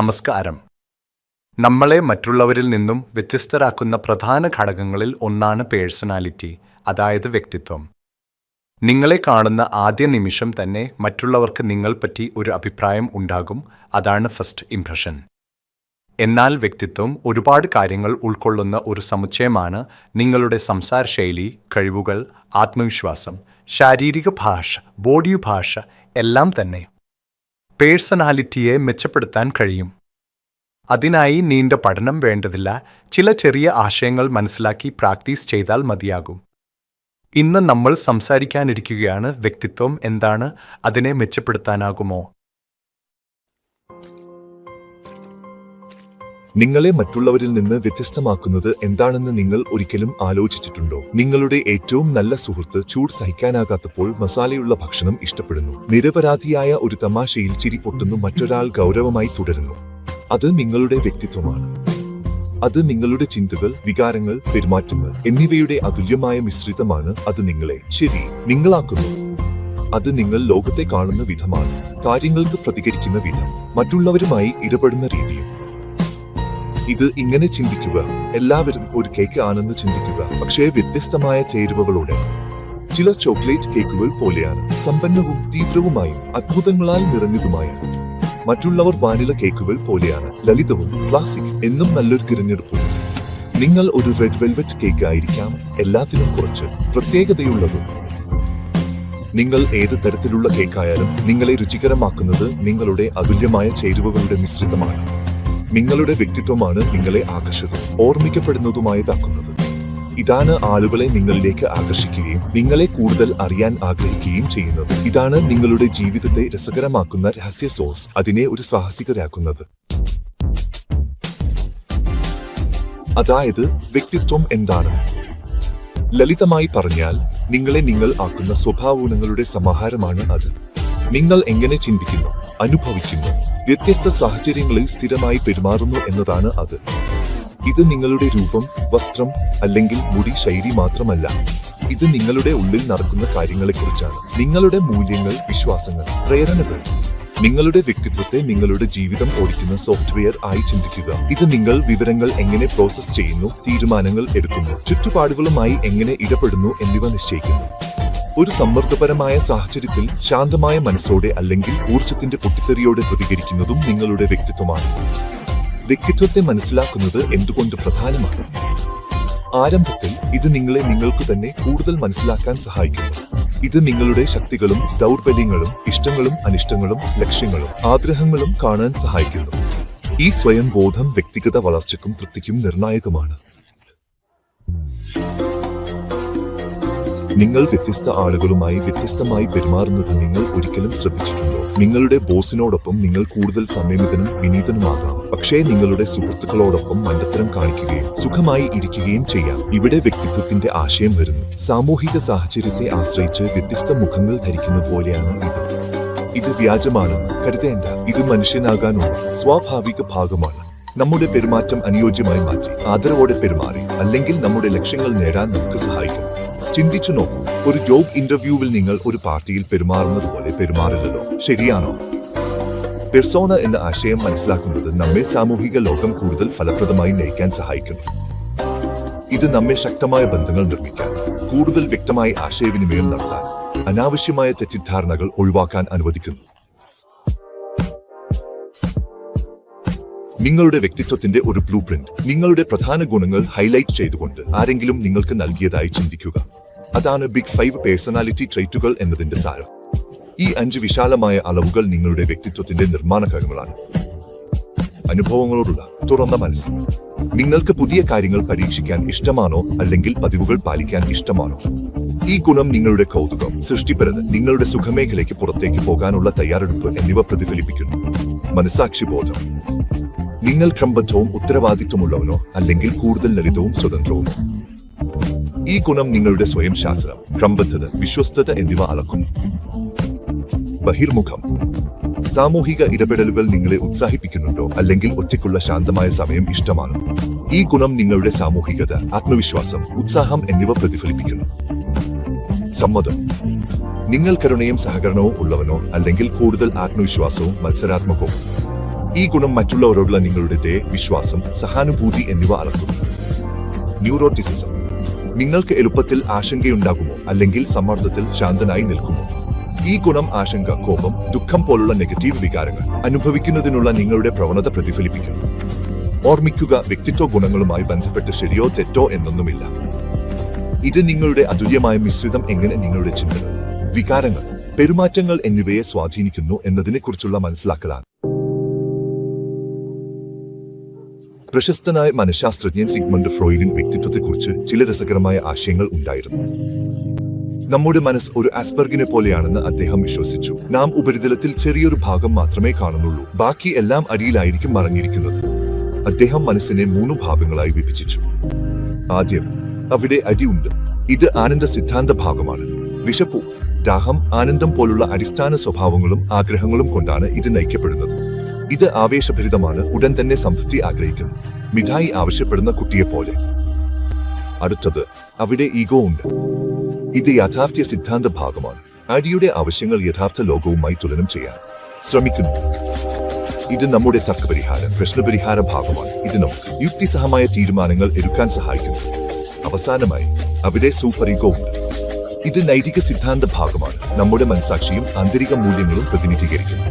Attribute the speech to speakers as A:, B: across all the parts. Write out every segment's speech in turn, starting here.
A: നമസ്കാരം. നമ്മളെ മറ്റുള്ളവരിൽ നിന്നും വ്യത്യസ്തരാക്കുന്ന പ്രധാന ഘടകങ്ങളിൽ ഒന്നാണ് പേഴ്സണാലിറ്റി അതായത് വ്യക്തിത്വം. നിങ്ങളെ കാണുന്ന ആദ്യ നിമിഷം തന്നെ മറ്റുള്ളവർക്ക് നിങ്ങളെപ്പറ്റി ഒരു അഭിപ്രായം ഉണ്ടാകും അതാണ് ഫസ്റ്റ് ഇംപ്രഷൻ. എന്നാൽ വ്യക്തിത്വം ഒരുപാട് കാര്യങ്ങൾ ഉൾക്കൊള്ളുന്ന ഒരു സമുച്ചയമാണ് നിങ്ങളുടെ സംസാര ശൈലി കഴിവുകൾ ആത്മവിശ്വാസം ശാരീരിക ഭാഷ ബോഡി ഭാഷ എല്ലാം തന്നെ. പേഴ്സണാലിറ്റിയെ മെച്ചപ്പെടുത്താൻ കഴിയും. അതിനായി നീണ്ട പഠനം വേണ്ടതില്ല. ചില ചെറിയ ആശയങ്ങൾ മനസ്സിലാക്കി പ്രാക്ടീസ് ചെയ്താൽ മതിയാകും. ഇന്ന് നമ്മൾ സംസാരിക്കാനിരിക്കുകയാണ് വ്യക്തിത്വം എന്താണ്? അതിനെ മെച്ചപ്പെടുത്താനാകുമോ?
B: നിങ്ങളെ മറ്റുള്ളവരിൽ നിന്ന് വ്യത്യസ്തമാക്കുന്നത് എന്താണെന്ന് നിങ്ങൾ ഒരിക്കലും ആലോചിച്ചിട്ടുണ്ടോ? നിങ്ങളുടെ ഏറ്റവും നല്ല സുഹൃത്ത് ചൂട് സഹിക്കാനാകാത്തപ്പോൾ മസാലയുള്ള ഭക്ഷണം ഇഷ്ടപ്പെടുന്നു. നിരപരാധിയായ ഒരു തമാശയിൽ ചിരി പൊട്ടുന്നു മറ്റൊരാൾ ഗൗരവമായി തുടരുന്നു. അത് നിങ്ങളുടെ വ്യക്തിത്വമാണ്. അത് നിങ്ങളുടെ ചിന്തകൾ വികാരങ്ങൾ പെരുമാറ്റങ്ങൾ എന്നിവയുടെ അതുല്യമായ മിശ്രിതമാണ് അത് നിങ്ങളെ ശരി നിങ്ങളാക്കുന്നു. അത് നിങ്ങൾ ലോകത്തെ കാണുന്ന വിധമാണ് കാര്യങ്ങൾക്ക് പ്രതികരിക്കുന്ന വിധം മറ്റുള്ളവരുമായി ഇടപെടുന്ന രീതിയും. ഇത് ഇങ്ങനെ ചിന്തിക്കുക. എല്ലാവരും ഒരു കേക്ക് ആണെന്ന് ചിന്തിക്കുക. പക്ഷേ വ്യത്യസ്തമായ ചേരുവകളോടെ ചില ചോക്ലേറ്റ് കേക്കുകൾ പോലെയാണ്. സമ്പന്നവും തീവ്രവുമായും അത്ഭുതങ്ങളാൽ നിറഞ്ഞതുമായ. മറ്റുള്ളവർ വാനില കേക്കുകൾ പോലെയാണ്. ലളിതവും ക്ലാസിക് എന്നും നല്ലൊരു തിരഞ്ഞെടുപ്പും. നിങ്ങൾ ഒരു റെഡ് വെൽവെറ്റ് കേക്ക് ആയിരിക്കാം. എല്ലാത്തിനും കുറച്ച് പ്രത്യേകതയുള്ളതും. നിങ്ങൾ ഏത് തരത്തിലുള്ള കേക്കായാലും നിങ്ങളെ രുചികരമാക്കുന്നത് നിങ്ങളുടെ അതുല്യമായ ചേരുവകളുടെ മിശ്രിതമാണ്. നിങ്ങളുടെ വ്യക്തിത്വമാണ് നിങ്ങളെ ആകർഷകവും ഓർമ്മിക്കപ്പെടുന്നതുമായതാക്കുന്നത് ഇതാണ് ആളുകളെ നിങ്ങളിലേക്ക് ആകർഷിക്കുകയും നിങ്ങളെ കൂടുതൽ അറിയാൻ ആഗ്രഹിക്കുകയും ചെയ്യുന്നത്. ഇതാണ് നിങ്ങളുടെ ജീവിതത്തെ രസകരമാക്കുന്ന രഹസ്യ സോസ് അതിനെ ഒരു സാഹസികരാക്കുന്നത്. അതായത് വ്യക്തിത്വം എന്താണ്? ലളിതമായി പറഞ്ഞാൽ നിങ്ങളെ നിങ്ങൾ ആക്കുന്ന സ്വഭാവഗുണങ്ങളുടെ സമാഹാരമാണ് അത്. നിങ്ങൾ എങ്ങനെ ചിന്തിക്കുന്നു അനുഭവിക്കുന്നു വ്യത്യസ്ത സാഹചര്യങ്ങളിൽ സ്ഥിരമായി പെരുമാറുന്നു എന്നതാണ് അത്. ഇത് നിങ്ങളുടെ രൂപം വസ്ത്രം അല്ലെങ്കിൽ മുടി ശൈലി മാത്രമല്ല. ഇത് നിങ്ങളുടെ ഉള്ളിൽ നടക്കുന്ന കാര്യങ്ങളെക്കുറിച്ചാണ്. നിങ്ങളുടെ മൂല്യങ്ങൾ വിശ്വാസങ്ങൾ പ്രേരണകൾ. നിങ്ങളുടെ വ്യക്തിത്വത്തെ നിങ്ങളുടെ ജീവിതം ഓടിക്കുന്ന സോഫ്റ്റ്വെയർ ആയി ചിന്തിക്കുക. ഇത് നിങ്ങൾ വിവരങ്ങൾ എങ്ങനെ പ്രോസസ് ചെയ്യുന്നു തീരുമാനങ്ങൾ എടുക്കുന്നു ചുറ്റുപാടുകളുമായി എങ്ങനെ ഇടപെടുന്നു എന്നിവ നിശ്ചയിക്കുന്നു. ഒരു സമ്മർദ്ദപരമായ സാഹചര്യത്തിൽ ശാന്തമായ മനസ്സോടെ അല്ലെങ്കിൽ ഊർജത്തിന്റെ പൊട്ടിത്തെറിയോടെ പ്രതികരിക്കുന്നതും നിങ്ങളുടെ വ്യക്തിത്വമാണ്. വ്യക്തിത്വത്തെ മനസ്സിലാക്കുന്നത് എന്തുകൊണ്ട് പ്രധാനമാണ്? ആരംഭത്തിൽ ഇത് നിങ്ങളെ നിങ്ങൾക്ക് തന്നെ കൂടുതൽ മനസ്സിലാക്കാൻ സഹായിക്കുന്നു ഇത് നിങ്ങളുടെ ശക്തികളും ദൗർബല്യങ്ങളും ഇഷ്ടങ്ങളും അനിഷ്ടങ്ങളും ലക്ഷ്യങ്ങളും ആഗ്രഹങ്ങളും കാണാൻ സഹായിക്കുന്നു. ഈ സ്വയം ബോധം വ്യക്തിഗത വളർച്ചയ്ക്കും തൃപ്തിക്കും നിർണായകമാണ്. നിങ്ങൾ വ്യത്യസ്ത ആളുകളുമായി വ്യത്യസ്തമായി പെരുമാറുന്നത് നിങ്ങൾ ഒരിക്കലും ശ്രദ്ധിച്ചിട്ടുണ്ടോ? നിങ്ങളുടെ ബോസിനോടൊപ്പം നിങ്ങൾ കൂടുതൽ സംയമിതനും വിനീതനുമാകാം. പക്ഷേ നിങ്ങളുടെ സുഹൃത്തുക്കളോടൊപ്പം മണ്ടത്തരം കാണിക്കുകയും സുഖമായി ഇരിക്കുകയും ചെയ്യാം. ഇവിടെ വ്യക്തിത്വത്തിന്റെ ആശയം വരുന്നു. സാമൂഹിക സാഹചര്യത്തെ ആശ്രയിച്ച് വ്യത്യസ്ത മുഖങ്ങൾ ധരിക്കുന്നത് പോലെയാണ് ഇത്. ഇത് വ്യാജമാണെന്ന് കരുതേണ്ട. ഇത് മനുഷ്യനാകാനുള്ള സ്വാഭാവിക ഭാഗമാണ്. നമ്മുടെ പെരുമാറ്റം അനുയോജ്യമായി മാറ്റി. ആദരവോടെ പെരുമാറി. അല്ലെങ്കിൽ നമ്മുടെ ലക്ഷ്യങ്ങൾ നേടാൻ നമുക്ക് സഹായിക്കും. ചിന്തിച്ചു നോക്കൂ. ഒരു ജോബ് ഇന്റർവ്യൂവിൽ നിങ്ങൾ ഒരു പാർട്ടിയിൽ പെരുമാറുന്നത് പോലെ പെരുമാറില്ലല്ലോ. ശരിയാണോ? പെർസോണ എന്ന ആശയം മനസ്സിലാക്കുന്നത് നമ്മെ സാമൂഹിക ലോകം കൂടുതൽ ഫലപ്രദമായി നയിക്കാൻ സഹായിക്കും. ഇത് നമ്മെ ശക്തമായ ബന്ധങ്ങൾ നിർമ്മിക്കാൻ കൂടുതൽ വ്യക്തമായി ആശയവിനിമയം നടത്താൻ അനാവശ്യമായ തെറ്റിദ്ധാരണകൾ ഒഴിവാക്കാൻ അനുവദിക്കുന്നു. നിങ്ങളുടെ വ്യക്തിത്വത്തിന്റെ ഒരു ബ്ലൂ പ്രിന്റ് നിങ്ങളുടെ പ്രധാന ഗുണങ്ങൾ ഹൈലൈറ്റ് ചെയ്തുകൊണ്ട് ആരെങ്കിലും നിങ്ങൾക്ക് നൽകിയതായി ചിന്തിക്കുക. അതാണ് ബിഗ് ഫൈവ് പേഴ്സണാലിറ്റി ട്രേറ്റുകൾ എന്നതിന്റെ സാരം. ഈ അഞ്ച് വിശാലമായ അളവുകൾ നിങ്ങളുടെ വ്യക്തിത്വത്തിന്റെ നിർമ്മാണ ഘടകങ്ങളാണ്. അനുഭവങ്ങളോടുള്ള തുറന്ന മനസ്സ്. നിങ്ങൾക്ക് പുതിയ കാര്യങ്ങൾ പരീക്ഷിക്കാൻ ഇഷ്ടമാണോ? അല്ലെങ്കിൽ പതിവുകൾ പാലിക്കാൻ ഇഷ്ടമാണോ? ഈ ഗുണം നിങ്ങളുടെ കൗതുകം സൃഷ്ടിപരത നിങ്ങളുടെ സുഖമേഖലയ്ക്ക് പുറത്തേക്ക് പോകാനുള്ള തയ്യാറെടുപ്പ് എന്നിവ പ്രതിഫലിപ്പിക്കുന്നു. മനസാക്ഷി ബോധം. നിങ്ങൾ ക്രമബദ്ധവും ഉത്തരവാദിത്വമുള്ളവനോ അല്ലെങ്കിൽ കൂടുതൽ ലളിതവും സ്വതന്ത്രവും ഈ ഗുണം നിങ്ങളുടെ സ്വയം ശാസ്ത്രം ക്രമബദ്ധത വിശ്വസ്തത എന്നിവ അളക്കുന്നു. ബഹിർമുഖം. സാമൂഹിക ഇടപെടലുകൾ നിങ്ങളെ ഉത്സാഹിപ്പിക്കുന്നുണ്ടോ? അല്ലെങ്കിൽ ഒറ്റയ്ക്കുള്ള ശാന്തമായ സമയം ഇഷ്ടമാണ്? ഈ ഗുണം നിങ്ങളുടെ സാമൂഹികത ആത്മവിശ്വാസം ഉത്സാഹം എന്നിവ പ്രതിഫലിപ്പിക്കുന്നു. സമ്മതം. നിങ്ങൾ കരുണയും സഹകരണവും ഉള്ളവനോ അല്ലെങ്കിൽ കൂടുതൽ ആത്മവിശ്വാസവും മത്സരാത്മകവും. ഈ ഗുണം മറ്റുള്ളവരോടുള്ള നിങ്ങളുടെ വിശ്വാസം സഹാനുഭൂതി എന്നിവ അളക്കുന്നു. ന്യൂറോട്ടിസിസം. നിങ്ങൾക്ക് എളുപ്പത്തിൽ ആശങ്കയുണ്ടാകുമോ? അല്ലെങ്കിൽ സമ്മർദ്ദത്തിൽ ശാന്തനായി നിൽക്കുമോ? ഈ ഗുണം ആശങ്ക കോപം ദുഃഖം പോലുള്ള നെഗറ്റീവ് വികാരങ്ങൾ അനുഭവിക്കുന്നതിനുള്ള നിങ്ങളുടെ പ്രവണത പ്രതിഫലിപ്പിക്കുന്നു ഓർമ്മിക്കുക വ്യക്തിത്വ ഗുണങ്ങളുമായി ബന്ധപ്പെട്ട് ശരിയോ തെറ്റോ എന്നൊന്നുമില്ല. ഇത് നിങ്ങളുടെ അതുല്യമായ മിശ്രിതം എങ്ങനെ നിങ്ങളുടെ ചിന്തകൾ വികാരങ്ങൾ പെരുമാറ്റങ്ങൾ എന്നിവയെ സ്വാധീനിക്കുന്നു എന്നതിനെക്കുറിച്ചുള്ള മനസ്സിലാക്കലാണ്. പ്രശസ്തനായ മനഃശാസ്ത്രജ്ഞൻ സിഗ്മണ്ട് ഫ്രോയിഡിൻ വ്യക്തിത്വത്തെക്കുറിച്ച് ചില രസകരമായ ആശയങ്ങൾ ഉണ്ടായിരുന്നു. നമ്മുടെ മനസ്സ് ഒരു ആസ്ബർഗിനെ പോലെയാണെന്ന് അദ്ദേഹം വിശ്വസിച്ചു. നാം ഉപരിതലത്തിൽ ചെറിയൊരു ഭാഗം മാത്രമേ കാണുന്നുള്ളൂ. ബാക്കി എല്ലാം അടിയിലായിരിക്കും മറഞ്ഞിരിക്കുന്നത്. അദ്ദേഹം മനസ്സിനെ മൂന്ന് ഭാഗങ്ങളായി വിഭജിച്ചു. ആദ്യം അവിടെ അടിയുണ്ട്. ഇത് ആനന്ദ സിദ്ധാന്ത ഭാഗമാണ്. വിശപ്പു ദാഹം ആനന്ദം പോലുള്ള അടിസ്ഥാന സ്വഭാവങ്ങളും ആഗ്രഹങ്ങളും കൊണ്ടാണ് ഇത് നയിക്കപ്പെടുന്നത്. ഇത് ആവേശഭരിതമാണ്. ഉടൻ തന്നെ സംതൃപ്തി ആഗ്രഹിക്കുന്നു മിഠായി ആവശ്യപ്പെടുന്ന കുട്ടിയെ പോലെ. അടുത്തത് അവിടെ ഈഗോ ഉണ്ട്. ഇത് യാഥാർത്ഥ്യ സിദ്ധാന്ത ഭാഗമാണ്. അടിയുടെ ആവശ്യങ്ങൾ യഥാർത്ഥ ലോകവുമായി തുലനം ചെയ്യാൻ ശ്രമിക്കുന്നു. ഇത് നമ്മുടെ തർക്കപരിഹാര പ്രശ്നപരിഹാര ഭാഗമാണ്. ഇത് നമുക്ക് യുക്തിസഹമായ തീരുമാനങ്ങൾ എടുക്കാൻ സഹായിക്കുന്നു. അവസാനമായി അവിടെ സൂപ്പർ ഈഗോ ഉണ്ട്. ഇത് നൈതിക സിദ്ധാന്ത ഭാഗമാണ്. നമ്മുടെ മനസാക്ഷിയും ആന്തരിക മൂല്യങ്ങളും പ്രതിനിധീകരിക്കുന്നു.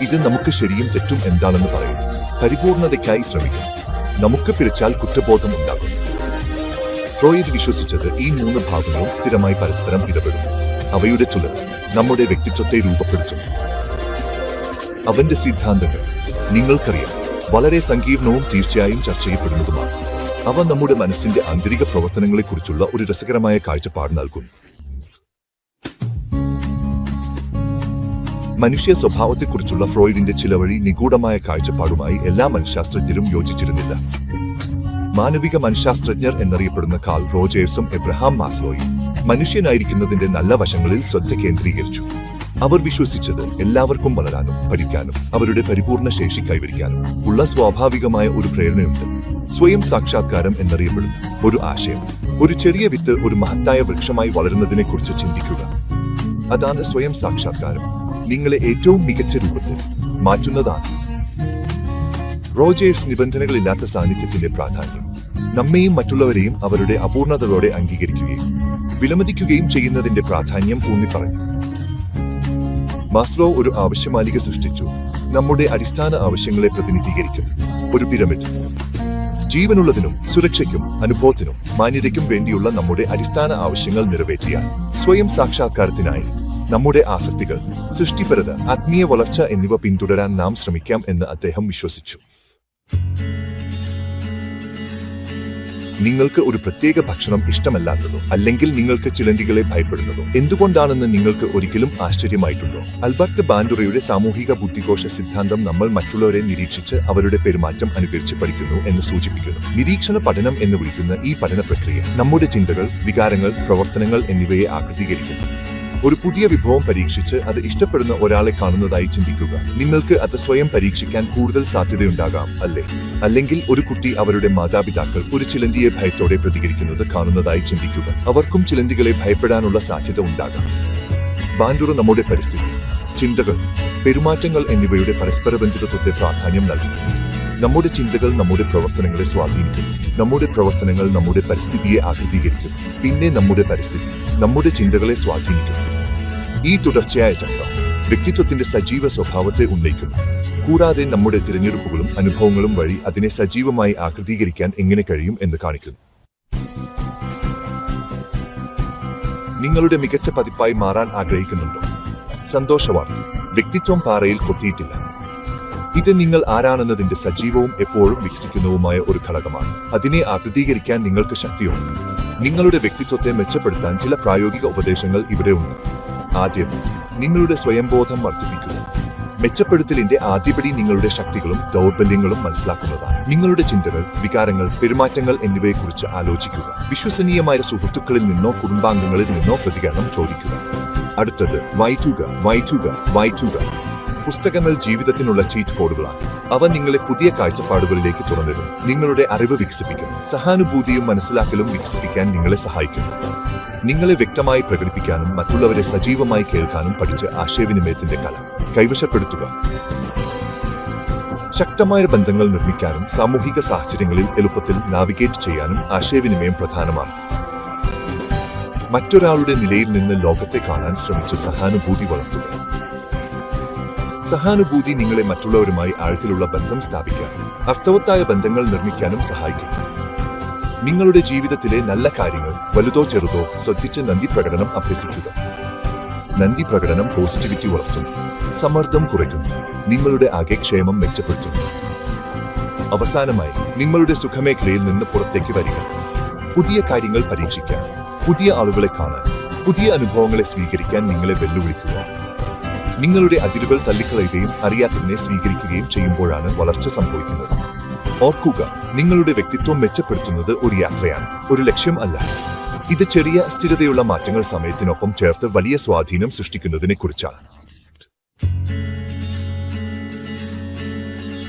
B: ഇത് നമുക്ക് ശരിയും തെറ്റും എന്താണെന്ന് പറയും. പരിപൂർണതയ്ക്കായി ശ്രമിക്കുന്നു നമുക്ക് പിരിച്ചാൽ കുറ്റബോധം ഉണ്ടാകും. ഫ്രോയിഡ് വിശ്വസിച്ചത് ഈ മൂന്ന് ഭാഗങ്ങളും സ്ഥിരമായി പരസ്പരം ഇടപെടുന്നു അവയുടെ ചുലർ നമ്മുടെ വ്യക്തിത്വത്തെ രൂപപ്പെടുത്തുന്നു അവന്റെ സിദ്ധാന്തങ്ങൾ നിങ്ങൾക്കറിയാം. വളരെ സങ്കീർണവും തീർച്ചയായും ചർച്ച ചെയ്യപ്പെടുന്നതുമാണ്. അവ നമ്മുടെ മനസ്സിന്റെ ആന്തരിക പ്രവർത്തനങ്ങളെക്കുറിച്ചുള്ള ഒരു രസകരമായ കാഴ്ചപ്പാട് നൽകുന്നു. മനുഷ്യ സ്വഭാവത്തെക്കുറിച്ചുള്ള ഫ്രോയിഡിന്റെ ചില വഴി നിഗൂഢമായ കാഴ്ചപ്പാടുമായി എല്ലാ മനഃശാസ്ത്രജ്ഞരും യോജിച്ചിരുന്നില്ല. മാനവിക മനഃശാസ്ത്രജ്ഞർ എന്നറിയപ്പെടുന്ന കാൾ റോജേഴ്സും എബ്രഹാം മാസ്ലോയും മനുഷ്യനായിരിക്കുന്നതിന്റെ നല്ല വശങ്ങളിൽ ശ്രദ്ധ കേന്ദ്രീകരിച്ചു. അവർ വിശ്വസിച്ചത് എല്ലാവർക്കും വളരാനും പഠിക്കാനും അവരുടെ പരിപൂർണ ശേഷി കൈവരിക്കാനും ഉള്ള സ്വാഭാവികമായ ഒരു പ്രേരണയുണ്ട്. സ്വയം സാക്ഷാത്കാരം എന്നറിയപ്പെടുന്ന ഒരു ആശയം. ഒരു ചെറിയ വിത്ത് ഒരു മഹത്തായ വൃക്ഷമായി വളരുന്നതിനെക്കുറിച്ച് ചിന്തിക്കുക. അതാണ് സ്വയം സാക്ഷാത്കാരം. നിങ്ങളെ ഏറ്റവും മികച്ച രൂപത്തിൽ മാറ്റുന്നതാണ്. റോജേഴ്സ് നിബന്ധനകളില്ലാത്ത സാന്നിധ്യത്തിന്റെ പ്രാധാന്യം. നമ്മെയും മറ്റുള്ളവരെയും അവരുടെ അപൂർണതകളോടെ അംഗീകരിക്കുകയും വിലമതിക്കുകയും ചെയ്യുന്നതിന്റെ പ്രാധാന്യം ഊന്നിപ്പറഞ്ഞു. മാസ്ലോ ഒരു ആവശ്യമാലിക സൃഷ്ടിച്ചു. നമ്മുടെ അടിസ്ഥാന ആവശ്യങ്ങളെ പ്രതിനിധീകരിക്കുന്നു ഒരു പിരമിഡ്. ജീവനുള്ളതിനും സുരക്ഷയ്ക്കും അനുഭവത്തിനും മാന്യതയ്ക്കും വേണ്ടിയുള്ള നമ്മുടെ അടിസ്ഥാന ആവശ്യങ്ങൾ നിറവേറ്റിയാൽ സ്വയം സാക്ഷാത്കാരത്തിനായി നമ്മുടെ ആസക്തികൾ സൃഷ്ടിപരത ആത്മീയ വളർച്ച എന്നിവ പിന്തുടരാൻ നാം ശ്രമിക്കാം എന്ന് അദ്ദേഹം വിശ്വസിച്ചു. നിങ്ങൾക്ക് ഒരു പ്രത്യേക ഭക്ഷണം ഇഷ്ടമല്ലാത്തതോ അല്ലെങ്കിൽ നിങ്ങൾക്ക് ചിലന്തികളെ ഭയപ്പെടുന്നതോ എന്തുകൊണ്ടാണെന്ന് നിങ്ങൾക്ക് ഒരിക്കലും ആശ്ചര്യമായിട്ടുണ്ടോ? അൽബർട്ട് ബാൻഡുറയുടെ സാമൂഹിക ബുദ്ധികോശ സിദ്ധാന്തം നമ്മൾ മറ്റുള്ളവരെ നിരീക്ഷിച്ച് അവരുടെ പെരുമാറ്റം അനുകരിച്ച് പഠിക്കുന്നു എന്ന് സൂചിപ്പിക്കുന്നു. നിരീക്ഷണ പഠനം എന്ന് വിളിക്കുന്ന ഈ പഠന പ്രക്രിയ നമ്മുടെ ചിന്തകൾ വികാരങ്ങൾ പ്രവർത്തനങ്ങൾ എന്നിവയെ ആകൃതീകരിക്കുന്നു. ഒരു പുതിയ വിഭവം പരീക്ഷിച്ച് അത് ഇഷ്ടപ്പെടുന്ന ഒരാളെ കാണുന്നതായി ചിന്തിക്കുക. നിങ്ങൾക്ക് അത് സ്വയം പരീക്ഷിക്കാൻ കൂടുതൽ സാധ്യതയുണ്ടാകാം അല്ലേ? അല്ലെങ്കിൽ ഒരു കുട്ടി അവരുടെ മാതാപിതാക്കൾ ഒരു ചിലന്തിയെ ഭയത്തോടെ പ്രതികരിക്കുന്നത് കാണുന്നതായി ചിന്തിക്കുക. അവർക്കും ചിലന്തികളെ ഭയപ്പെടാനുള്ള സാധ്യത ഉണ്ടാകാം. ബാൻഡുറ നമ്മുടെ പരിസ്ഥിതി ചിന്തകൾ പെരുമാറ്റങ്ങൾ എന്നിവയുടെ പരസ്പര ബന്ധിതത്വത്തെ പ്രാധാന്യം നൽകുന്നു. നമ്മുടെ ചിന്തകൾ നമ്മുടെ പ്രവർത്തനങ്ങളെ സ്വാധീനിക്കുന്നു. നമ്മുടെ പ്രവർത്തനങ്ങൾ നമ്മുടെ പരിസ്ഥിതിയെ ആകൃതീകരിക്കും പിന്നെ നമ്മുടെ പരിസ്ഥിതി നമ്മുടെ ചിന്തകളെ സ്വാധീനിക്കുന്നു. ഈ തുടർച്ചയായ ചക്രം വ്യക്തിത്വത്തിന്റെ സജീവ സ്വഭാവത്തെ ഉന്നയിക്കുന്നു. കൂടാതെ നമ്മുടെ തിരഞ്ഞെടുപ്പുകളും അനുഭവങ്ങളും വഴി അതിനെ സജീവമായി ആകൃതീകരിക്കാൻ എങ്ങനെ കഴിയും എന്ന് കാണിക്കുന്നു. നിങ്ങളുടെ മികച്ച പതിപ്പായി മാറാൻ ആഗ്രഹിക്കുന്നുണ്ടോ? സന്തോഷവാർത്ത. വ്യക്തിത്വം പാറയിൽ കൊത്തിയിട്ടില്ല. ഇത് നിങ്ങൾ ആരാണെന്നതിന്റെ സജീവവും എപ്പോഴും വികസിക്കുന്നതുമായ ഒരു ഘടകമാണ്. അതിനെ ആകൃതീകരിക്കാൻ നിങ്ങൾക്ക് ശക്തിയുണ്ട്. നിങ്ങളുടെ വ്യക്തിത്വത്തെ മെച്ചപ്പെടുത്താൻ ചില പ്രായോഗിക ഉപദേശങ്ങൾ ഇവിടെ ഉണ്ട്. ആദ്യം നിങ്ങളുടെ സ്വയംബോധം വർദ്ധിപ്പിക്കുക. മെച്ചപ്പെടുത്തലിന്റെ ആദ്യപടി നിങ്ങളുടെ ശക്തികളും ദൗർബല്യങ്ങളും മനസ്സിലാക്കുന്നതാണ്. നിങ്ങളുടെ ചിന്തകൾ വികാരങ്ങൾ പെരുമാറ്റങ്ങൾ എന്നിവയെക്കുറിച്ച് ആലോചിക്കുക. വിശ്വസനീയമായ സുഹൃത്തുക്കളിൽ നിന്നോ കുടുംബാംഗങ്ങളിൽ നിന്നോ പ്രതികരണം ചോദിക്കുക. അടുത്തത് വായിക്കുക വായിക്കുക വായിക്കുക. പുസ്തകങ്ങൾ ജീവിതത്തിനുള്ള ചീറ്റ് കോഡുകളാണ്. അവ നിങ്ങളെ പുതിയ കാഴ്ചപ്പാടുകളിലേക്ക് തുറന്നിടും. നിങ്ങളുടെ അറിവ് വികസിപ്പിക്കും. സഹാനുഭൂതിയും മനസ്സിലാക്കലും വികസിപ്പിക്കാൻ നിങ്ങളെ സഹായിക്കുന്നു. നിങ്ങളെ വ്യക്തമായി പ്രകടിപ്പിക്കാനും മറ്റുള്ളവരെ സജീവമായി കേൾക്കാനും പഠിച്ച് ആശയവിനിമയത്തിന്റെ കല. കൈവശപ്പെടുത്തുക. ശക്തമായ ബന്ധങ്ങൾ നിർമ്മിക്കാനും സാമൂഹിക സാഹചര്യങ്ങളിൽ എളുപ്പത്തിൽ നാവിഗേറ്റ് ചെയ്യാനും ആശയവിനിമയം പ്രധാനമാണ്. മറ്റൊരാളുടെ നിലയിൽ നിന്ന് ലോകത്തെ കാണാൻ ശ്രമിച്ച് സഹാനുഭൂതി വളർത്തുക. സഹാനുഭൂതി നിങ്ങളെ മറ്റുള്ളവരുമായി ആഴത്തിലുള്ള ബന്ധം സ്ഥാപിക്കാൻ അർത്ഥവത്തായ ബന്ധങ്ങൾ നിർമ്മിക്കാനും സഹായിക്കും നിങ്ങളുടെ ജീവിതത്തിലെ നല്ല കാര്യങ്ങൾ വലുതോ ചെറുതോ ശ്രദ്ധിച്ച് നന്ദി പ്രകടനം അഭ്യസിക്കുക. നന്ദി പ്രകടനം പോസിറ്റിവിറ്റി വളർത്തുന്നു സമ്മർദ്ദം കുറയ്ക്കുന്നു. നിങ്ങളുടെ ആകെ ക്ഷേമം മെച്ചപ്പെടുത്തുന്നു. അവസാനമായി നിങ്ങളുടെ സുഖമേഖലയിൽ നിന്ന് പുറത്തേക്ക് വരിക. പുതിയ കാര്യങ്ങൾ പരീക്ഷിക്കാൻ പുതിയ ആളുകളെ കാണാൻ പുതിയ അനുഭവങ്ങളെ സ്വീകരിക്കാൻ നിങ്ങളെ വെല്ലുവിളിക്കുക. നിങ്ങളുടെ അതിരുകൾ തള്ളിക്കളയുകയും അറിയാത്തതിനെ സ്വീകരിക്കുകയും ചെയ്യുമ്പോഴാണ് വളർച്ച സംഭവിക്കുന്നത്. ഓർക്കുക നിങ്ങളുടെ വ്യക്തിത്വം മെച്ചപ്പെടുത്തുന്നത് ഒരു യാത്രയാണ് ഒരു ലക്ഷ്യം അല്ല. ഇത് ചെറിയ സ്ഥിരതയുള്ള മാറ്റങ്ങൾ സമയത്തിനൊപ്പം ചേർത്ത് വലിയ സ്വാധീനം സൃഷ്ടിക്കുന്നതിനെ കുറിച്ചാണ്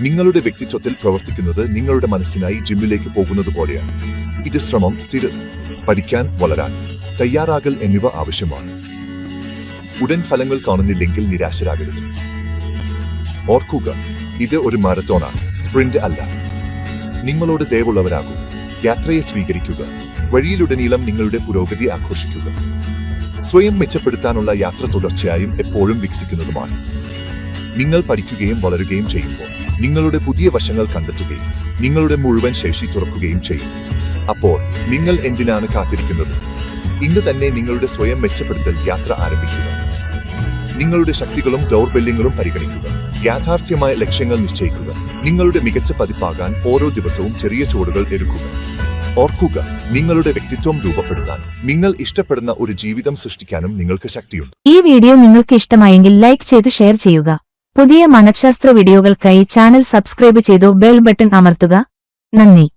B: നിങ്ങളുടെ വ്യക്തിത്വത്തിൽ പ്രവർത്തിക്കുന്നത് നിങ്ങളുടെ മനസ്സിനായി ജിമ്മിലേക്ക് പോകുന്നത് പോലെയാണ്. ഇത് ശ്രമം സ്ഥിരത പഠിക്കാൻ വളരാൻ തയ്യാറാകൽ എന്നിവ ആവശ്യമാണ്. ഉടൻ ഫലങ്ങൾ കാണുന്നില്ലെങ്കിൽ നിരാശരാകരുത്. ഓർക്കുക ഇത് ഒരു മാരത്തോണാണ് സ്പ്രിന്റ് അല്ല. നിങ്ങളോട് ദയവുള്ളവരാകും. യാത്രയെ സ്വീകരിക്കുക. വഴിയിലുടനീളം നിങ്ങളുടെ പുരോഗതി ആഘോഷിക്കുക. സ്വയം മെച്ചപ്പെടുത്താനുള്ള യാത്ര തുടർച്ചയായും എപ്പോഴും വികസിക്കുന്നതുമാണ്. നിങ്ങൾ പഠിക്കുകയും വളരുകയും ചെയ്യുമ്പോൾ നിങ്ങളുടെ പുതിയ വശങ്ങൾ കണ്ടെത്തുകയും നിങ്ങളുടെ മുഴുവൻ ശേഷി തുറക്കുകയും ചെയ്യും. അപ്പോൾ നിങ്ങൾ എന്തിനാണ് കാത്തിരിക്കുന്നത്? ഇന്ന് തന്നെ നിങ്ങളുടെ സ്വയം മെച്ചപ്പെടുത്തൽ യാത്ര ആരംഭിക്കുക. നിങ്ങളുടെ ശക്തികളും ദൗർബല്യങ്ങളും പരിഗണിക്കുക. യാഥാർത്ഥ്യമായ ലക്ഷ്യങ്ങൾ നിശ്ചയിക്കുക. നിങ്ങളുടെ മികച്ച പതിപ്പാകാൻ ഓരോ ദിവസവും ചെറിയ ചുവടുകൾ എടുക്കുക. ഓർക്കുക നിങ്ങളുടെ വ്യക്തിത്വം രൂപപ്പെടുത്താൻ. നിങ്ങൾ ഇഷ്ടപ്പെടുന്ന ഒരു ജീവിതം സൃഷ്ടിക്കാനും നിങ്ങൾക്ക് ശക്തിയുണ്ട്.
C: ഈ വീഡിയോ നിങ്ങൾക്ക് ഇഷ്ടമായെങ്കിൽ ലൈക്ക് ചെയ്ത് ഷെയർ ചെയ്യുക. പുതിയ മനഃശാസ്ത്ര വീഡിയോകൾക്കായി ചാനൽ സബ്സ്ക്രൈബ് ചെയ്തു ബെൽ ബട്ടൺ അമർത്തുക. നന്ദി.